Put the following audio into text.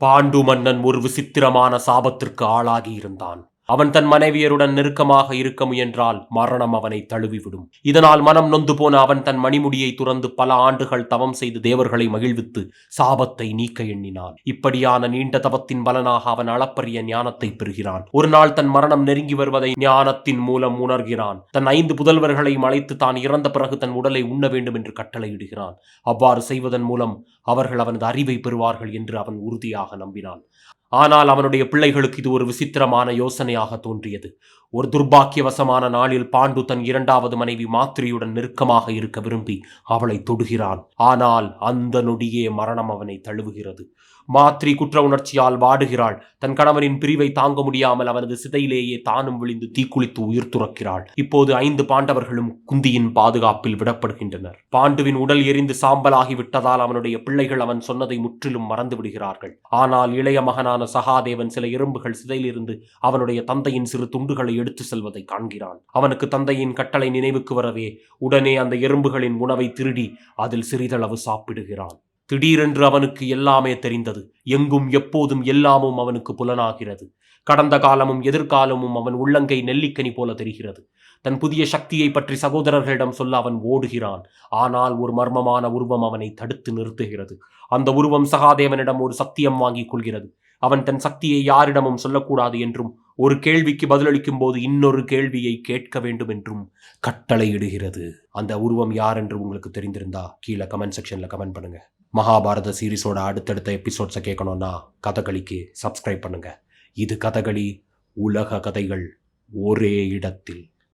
Bond மன்னன் ஒரு விசித்திரமான சாபத்திற்கு ஆளாகி இருந்தான் அவன் தன் மனைவியருடன் நெருக்கமாக இருக்க முயன்றால் மரணம் அவனை தழுவிவிடும். இதனால் மனம் நொந்து போன அவன் தன் மணிமுடியை துறந்து பல ஆண்டுகள் தவம் செய்து தேவர்களை மகிழ்வித்து சாபத்தை நீக்க எண்ணினான். இப்படியான நீண்ட தவத்தின் பலனாக அவன் அளப்பரிய ஞானத்தை பெறுகிறான். ஒரு நாள் தன் மரணம் நெருங்கி வருவதை ஞானத்தின் மூலம் உணர்கிறான். தன் ஐந்து புதல்வர்களையும் அழைத்து தான் இறந்த பிறகு தன் உடலை உண்ண வேண்டும் என்று கட்டளையிடுகிறான். அவ்வாறு செய்வதன் மூலம் அவர்கள் அவனது அறிவை பெறுவார்கள் என்று அவன் உறுதியாக நம்பினான். ஆனால் அவனுடைய பிள்ளைகளுக்கு இது ஒரு விசித்திரமான யோசனையாக தோன்றியது. ஒரு துர்பாக்கியவசமான நாளில் பாண்டு தன் இரண்டாவது மனைவி மாத்திரியுடன் நெருக்கமாக இருக்க விரும்பி அவளை தொடுகிறான் ஆனால் அந்த நொடியே மரணம் அவனை தழுவுகிறது. மாத்ரி குற்ற உணர்ச்சியால் வாடுகிறாள். தன் கணவனின் பிரிவை தாங்க முடியாமல் அவனது சிதையிலேயே தானும் விழுந்து தீக்குளித்து உயிர் துறக்கிறாள். இப்போது ஐந்து பாண்டவர்களும் குந்தியின் பாதுகாப்பில் விடப்படுகின்றனர். பாண்டுவின் உடல் எரிந்து சாம்பலாகி விட்டதால் அவனுடைய பிள்ளைகள் அவன் சொன்னதை முற்றிலும் மறந்து விடுகிறார்கள் ஆனால் இளைய மகனான சகாதேவன் சில எறும்புகள் சிதையிலிருந்து அவனுடைய தந்தையின் சிறு துண்டுகளை எடுத்து செல்வதை காண்கிறான். அவனுக்கு தந்தையின் கட்டளை நினைவுக்கு வரவே உடனே அந்த எறும்புகளின் உணவை திருடி அதில் சிறிதளவு சாப்பிடுகிறான். திடீரென்று அவனுக்கு எல்லாமே தெரிந்தது. எங்கும் எப்போதும் எல்லாமும் அவனுக்கு புலனாகிறது. கடந்த காலமும் எதிர்காலமும் அவன் உள்ளங்கை நெல்லிக்கனி போல தெரிகிறது. தன் புதிய சக்தியை பற்றி சகோதரர்களிடம் சொல்ல அவன் ஓடுகிறான். ஆனால் ஒரு மர்மமான உருவம் அவனை தடுத்து நிறுத்துகிறது. அந்த உருவம் சகாதேவனிடம் ஒரு சத்தியம் வாங்கிக் கொள்கிறது. அவன் தன் சக்தியை யாரிடமும் சொல்லக்கூடாது என்றும் ஒரு கேள்விக்கு பதிலளிக்கும் போது இன்னொரு கேள்வியை கேட்க வேண்டும் என்றும் கட்டளையிடுகிறது. அந்த உருவம் யார் என்று உங்களுக்கு தெரிந்திருந்தா கீழே கமெண்ட் செக்ஷன்ல கமெண்ட் பண்ணுங்க. மகாபாரத சீரிஸோட அடுத்தடுத்த எபிசோட்ஸை கேட்கணும்னா கதகளிக்கு சப்ஸ்கிரைப் பண்ணுங்க. இது கதகளி உலக கதைகள் ஒரே இடத்தில்.